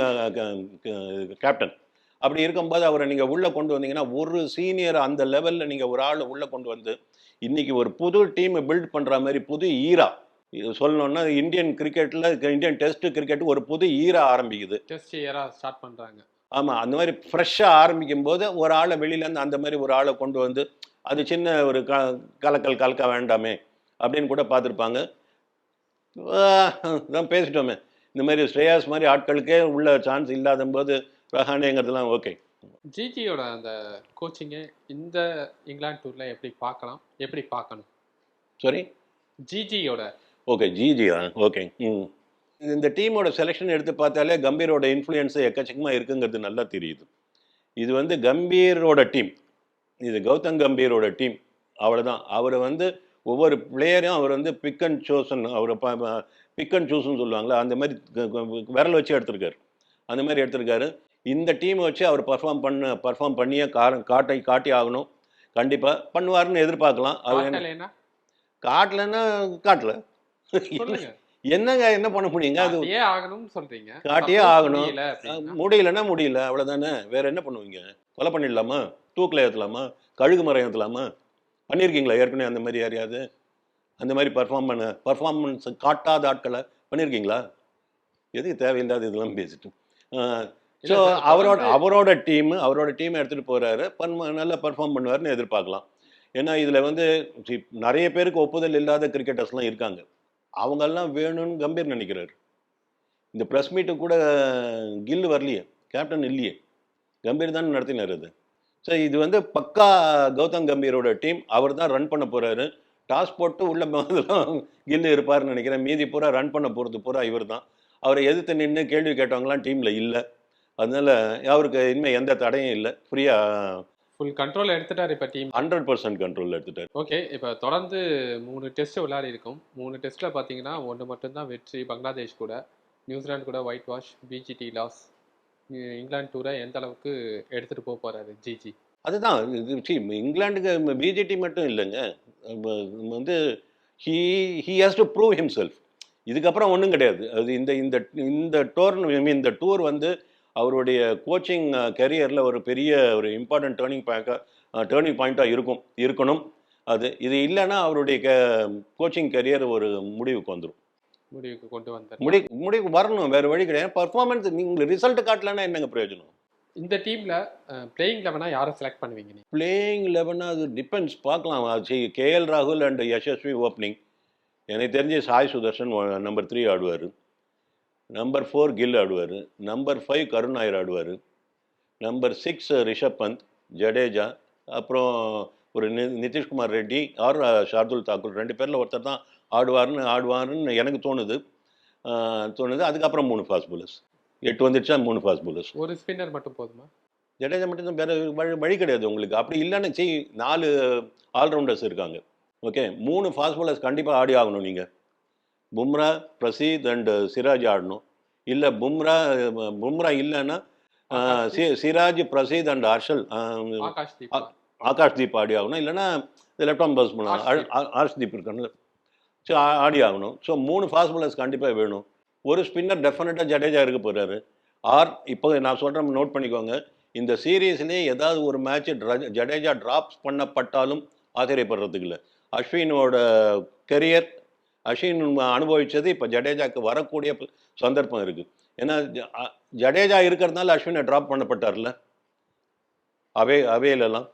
A: கேப்டன் அப்படி இருக்கும்போது அவரை நீங்கள் உள்ளே கொண்டு வந்தீங்கன்னா ஒரு சீனியர் அந்த லெவலில் நீங்கள் ஒரு ஆள் உள்ளே கொண்டு வந்து இன்னைக்கு ஒரு புது டீமை பில்ட் பண்ணுற மாதிரி புது ஈரா இது சொல்லணும்னா இந்தியன் கிரிக்கெட்டில் இந்தியன் டெஸ்ட் கிரிக்கெட் ஒரு புது ஈரா ஆரம்பிக்குது.
B: டெஸ்ட் இயரா ஸ்டார்ட் பண்றாங்க.
A: ஆமாம் அந்த மாதிரி ஃப்ரெஷ்ஷாக ஆரம்பிக்கும் போது ஒரு ஆளை வெளியிலேருந்து அந்த மாதிரி ஒரு ஆளை கொண்டு வந்து அது சின்ன ஒரு க கலக்கல் கலக்க வேண்டாமே அப்படின்னு கூட பார்த்துருப்பாங்க. தான் பேசிட்டோமே. இந்த மாதிரி ஸ்ரேயாஸ் மாதிரி ஆட்களுக்கே உள்ள சான்ஸ் இல்லாத போது ரஹானேங்கிறதுலாம் ஓகே.
B: ஜிஜியோட அந்த கோச்சிங்கை இந்த இங்கிலாந்து டூர்ல எப்படி பார்க்கலாம்? எப்படி பார்க்கணும்?
A: சாரி
B: ஜிஜியோட.
A: ஓகே ஜிஜி தான் ஓகே. ம். இந்த டீமோட செலெக்ஷன் எடுத்து பார்த்தாலே கம்பீரோட இன்ஃப்ளூயன்ஸ் எக்கச்சக்கமாக இருக்குங்கிறது நல்லா தெரியுது. இது வந்து கம்பீரோட டீம் இது கௌதம் கம்பீரோட டீம் அவ்வளோதான் அவரை வந்து ஒவ்வொரு பிளேயரையும் அவர் வந்து பிக் அண்ட் சோசன் அவரை பிக் அண்ட் சூஸ்ன்னு சொல்லுவாங்களா அந்த மாதிரி விரல் வச்சு எடுத்திருக்காரு. அந்த மாதிரி எடுத்திருக்காரு. இந்த டீமை வச்சு அவர் பர்ஃபார்ம் பண்ண பர்ஃபார்ம் பண்ணியே கார காட்டை காட்டி ஆகணும். கண்டிப்பாக பண்ணுவாருன்னு எதிர்பார்க்கலாம். அவர் காட்டலன்னா காட்டல. என்னங்க என்ன பண்ண முடியுங்க? அது
B: ஆகணும்னு சொல்றீங்க.
A: காட்டியே ஆகணும். முடியலன்னா முடியல அவ்வளோதானே வேற என்ன பண்ணுவீங்க? கொலை பண்ணிடலாமா? தூக்கில் ஏற்றலாமா கழுகு மரம் ஏற்றலாமா பண்ணியிருக்கீங்களா ஏற்கனவே அந்த மாதிரி யாரையாவது? அந்த மாதிரி பர்ஃபார்ம் பண்ண பர்ஃபார்மன்ஸ் காட்டாத ஆட்களை பண்ணியிருக்கீங்களா எதுக்கு தேவையில்லாத இதெல்லாம் பேசிட்டு. ஸோ அவரோட அவரோட டீம் அவரோட டீமை எடுத்துகிட்டு போகிறாரு பன்ம நல்லா பர்ஃபார்ம் பண்ணுவார்னு எதிர்பார்க்கலாம். ஏன்னா இதில் வந்து நிறைய பேருக்கு ஒப்புதல் இல்லாத கிரிக்கெட்டர்ஸ்லாம் இருக்காங்க. அவங்கெல்லாம் வேணும்னு கம்பீர் நினைக்கிறாரு. இந்த ப்ரெஸ் மீட்டு கூட கில் வரலையே கேப்டன் இல்லையே. கம்பீர் தான் நடத்தினார் அது. ஸோ இது வந்து பக்கா கௌதம் கம்பீரோட டீம். அவர் தான் ரன் பண்ண போகிறாரு டாஸ் போட்டு உள்ள முதலாம் கில்லு இருப்பாருன்னு நினைக்கிறேன். மீதி பூரா ரன் பண்ண போகிறது பூரா இவர் தான் அவரை எதிர்த்து நின்று கேள்வி கேட்டவங்களாம் டீமில் இல்லை. அதனால அவருக்கு இனிமேல் எந்த தடையும் இல்லை. ஃப்ரீயாக
B: ஃபுல் கண்ட்ரோல் எடுத்துட்டாரு இப்ப டீம்
A: ஹண்ட்ரட் பர்சன்ட் கண்ட்ரோல் எடுத்துட்டார்.
B: ஓகே இப்போ தொடர்ந்து மூணு டெஸ்ட் விளையாடி இருக்கும். மூணு டெஸ்ட்டில் பார்த்தீங்கன்னா ஒன்று மட்டும்தான் வெற்றி பங்களாதேஷ் கூட நியூசிலாந்து கூட whitewash BGT loss England டூரை எந்த அளவுக்கு எடுத்துகிட்டு போக போகிறாரு ஜிஜி
A: அதுதான் இது இங்கிலாந்துக்கு பிஜேடி மட்டும் இல்லைங்க. வந்து he he has to prove himself இதுக்கப்புறம் ஒன்றும் கிடையாது. அது இந்த இந்த இந்த டோர்ன் இந்த டூர் வந்து அவருடைய கோச்சிங் கெரியரில் ஒரு பெரிய ஒரு இம்பார்ட்டன்ட் டேர்னிங் பாயிண்டாக டேர்னிங் பாயிண்ட்டாக இருக்கும் இருக்கணும். அது இது இல்லைன்னா அவருடைய க கோச்சிங் கெரியர் ஒரு முடிவுக்கு வந்துடும்
B: முடிவுக்கு கொண்டு வந்தார்.
A: முடி முடிவுக்கு வரணும் வேறு வழி கிடையாது. பர்ஃபார்மன்ஸ் நீங்கள் ரிசல்ட் காட்டலன்னா என்னங்க பிரயோஜனம்?
B: இந்த டீமில் பிளேயிங் லெவனாக யாரை செலக்ட் பண்ணுவீங்க நீ
A: பிளேயிங் லெவனாக அது டிபெண்ட்ஸ் பார்க்கலாம். அது கேஎல் ராகுல் அண்ட் யசஸ்வி ஓப்பனிங் எனக்கு தெரிஞ்சு சாய் சுதர்ஷன் நம்பர் த்ரீ ஆடுவார். நம்பர் ஃபோர் கில் ஆடுவார். நம்பர் ஃபைவ் கருண் நாயர் ஆடுவார். நம்பர் சிக்ஸ் ரிஷப் பந்த் ஜடேஜா அப்புறம் ஒரு நி நிதிஷ்குமார் ரெட்டி ஆர் ஷார்துல் தாக்கூர் ரெண்டு பேரில் ஒருத்தர் தான் ஆடுவார்னு ஆடுவாருன்னு எனக்கு தோணுது. தோணுது. அதுக்கப்புறம் மூணு ஃபாஸ்ட் bowlers. எட்டு வந்துடுச்சா மூணு ஃபாஸ்ட் bowlers.
B: ஒரு ஸ்பின்னர் மட்டும் போதுமா?
A: ஜடேஜா மட்டும்தான் வேற வழி வழி கிடையாது உங்களுக்கு. அப்படி இல்லைன்னு செய் நாலு ஆல்ரவுண்டர்ஸ் இருக்காங்க. ஓகே மூணு ஃபாஸ்ட் bowlers கண்டிப்பாக ஆடி ஆகணும் நீங்கள் பும்ரா பிரசீத் அண்ட் சிராஜ் ஆடணும். இல்லை பும்ரா பும்ரா இல்லைன்னா சிராஜ் பிரசீத் அண்ட் ஹர்ஷல்
B: ஆகாஷ் தீபா.
A: ஆடி ஆகணும். இல்லைன்னா லெஃப்ட் ஆம் பஸ். பண்ணலாம் ஹர்ஷ் தீப். இருக்காங்க ஸோ ஆடி ஆகணும். ஸோ மூணு ஃபாஸ்ட் bowlers கண்டிப்பாக வேணும். ஒரு ஸ்பின்னர் டெஃபினட்டாக ஜடேஜா இருக்க போகிறாரு ஆர் இப்போ நான் சொல்கிறேன் நோட் பண்ணிக்கோங்க. இந்த சீரீஸ்லேயே ஏதாவது ஒரு மேட்ச் ஜடேஜா டிராப்ஸ் பண்ணப்பட்டாலும் ஆச்சரியப்படுறதுக்கு இல்லை. அஸ்வினோட கெரியர் அஸ்வின் அனுபவித்தது இப்போ ஜடேஜாக்கு வரக்கூடிய சந்தர்ப்பம் இருக்குது ஏன்னா ஜ- ஜடேஜா இருக்கிறதுனால அஸ்வினை ட்ராப் பண்ணப்பட்டார்ல. அவே அவேலெல்லாம்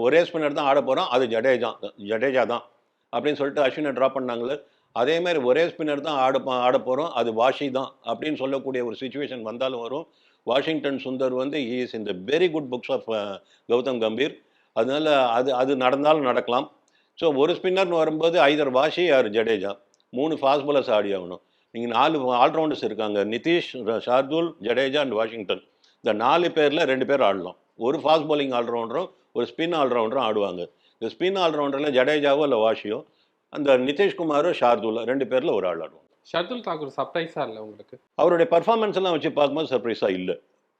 A: ஒரே ஸ்பின்னர் தான் ஆட போகிறோம் அது ஜடேஜா ஜடேஜா தான் அப்படின்னு சொல்லிட்டு அஸ்வினை ட்ராப் பண்ணாங்களே அதே மாதிரி ஒரே ஸ்பின்னர் தான் ஆட ஆட போகிறோம் அது வாஷி தான் அப்படின்னு சொல்லக்கூடிய ஒரு சுச்சுவேஷன் வந்தாலும் வரும். வாஷிங்டன் சுந்தர் வந்து is in the very good books of Gautam Gambhir. அதனால் அது அது நடந்தாலும் நடக்கலாம். ஸோ ஒரு ஸ்பின்னர்னு வரும்போது ஐதர் வாஷி ஆர் ஜடேஜா மூணு ஃபாஸ்ட் bowlers ஆடி ஆகணும். நீங்கள் நாலு ஆல்ரவுண்டர்ஸ் இருக்காங்க. நிதிஷ் ஷார்துல் ஜடேஜா அண்ட் வாஷிங்டன் இந்த நாலு பேரில் ரெண்டு பேர் ஆடலாம். ஒரு ஃபாஸ்ட் bowling ஆல்ரவுண்டரும் ஒரு ஸ்பின் ஆல்ரவுண்டரும் ஆடுவாங்க. இந்த ஸ்பின் ஆல்ரவுண்டரில் ஜடேஜாவோ இல்லை வாஷியோ அந்த நிதிஷ்குமாரும் ஷார்துல் ரெண்டு பேரில் ஒரு ஆள் ஆடுவாங்க.
B: ஷர்துல் தாக்கூர் சர்ப்ரைஸா இல்லை உங்களுக்கு?
A: அவருடைய பர்ஃபார்மன்ஸ் எல்லாம் வச்சு பார்க்கும்போது சர்ப்ரைஸாக இல்லை.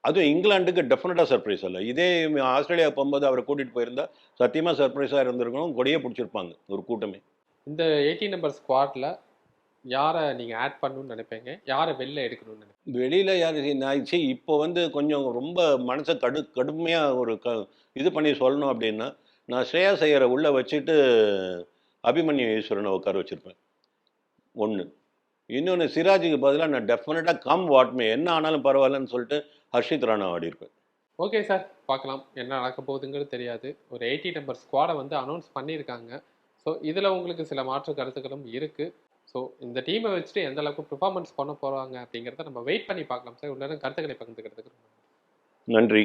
A: அதுவும் இங்கிலாந்துக்கு டெஃபினட்டாக சர்ப்ரைஸ் இல்லை இதே ஆஸ்திரேலியா போகும்போது அவரை கூட்டிகிட்டு போயிருந்தா சத்தியமாக சர்ப்ரைஸாக இருந்திருக்கணும். கொடியே பிடிச்சிருப்பாங்க ஒரு கூட்டமே.
B: இந்த எயிட்டீன் நம்பர் ஸ்குவாட்ல யாரை நீங்க ஆட் பண்ணணும்னு நினைப்பீங்க? யாரை வெளில எடுக்கணும்னு நினைப்பீங்க?
A: வெளியில் யார்? நான் சரி இப்போ வந்து கொஞ்சம் ரொம்ப மனசை கடு கடுமையாக ஒரு க இது பண்ணி சொல்லணும் அப்படின்னா நான் ஸ்ரேயா செய்யரை உள்ளே வச்சுட்டு அபிமன்யு ஈஸ்வரனை உட்கார வச்சுருப்பேன். ஒன்று இன்னொன்று சிராஜுக்கு பதிலாக நான் டெஃபினட்டாக கம் வாட்மே என்ன ஆனாலும் பரவாயில்லன்னு சொல்லிட்டு ஹர்ஷித் ராணா ஆடிருப்பேன்
B: ஓகே சார் பார்க்கலாம். என்ன நடக்க போகுதுங்கிறது தெரியாது. ஒரு எயிட்டி நம்பர் ஸ்குவாடை வந்து அனௌன்ஸ் பண்ணியிருக்காங்க. ஸோ இதில் உங்களுக்கு சில மாற்று கருத்துக்களும் இருக்குது ஸோ இந்த டீமை வச்சுட்டு எந்த அளவுக்கு பெர்ஃபார்மன்ஸ் பண்ண போகிறாங்க அப்படிங்கிறத நம்ம வெயிட் பண்ணி பார்க்கலாம் சார். உடனே கருத்துக்களை பகிர்ந்துக்கிறதுக்கு.
A: நன்றி.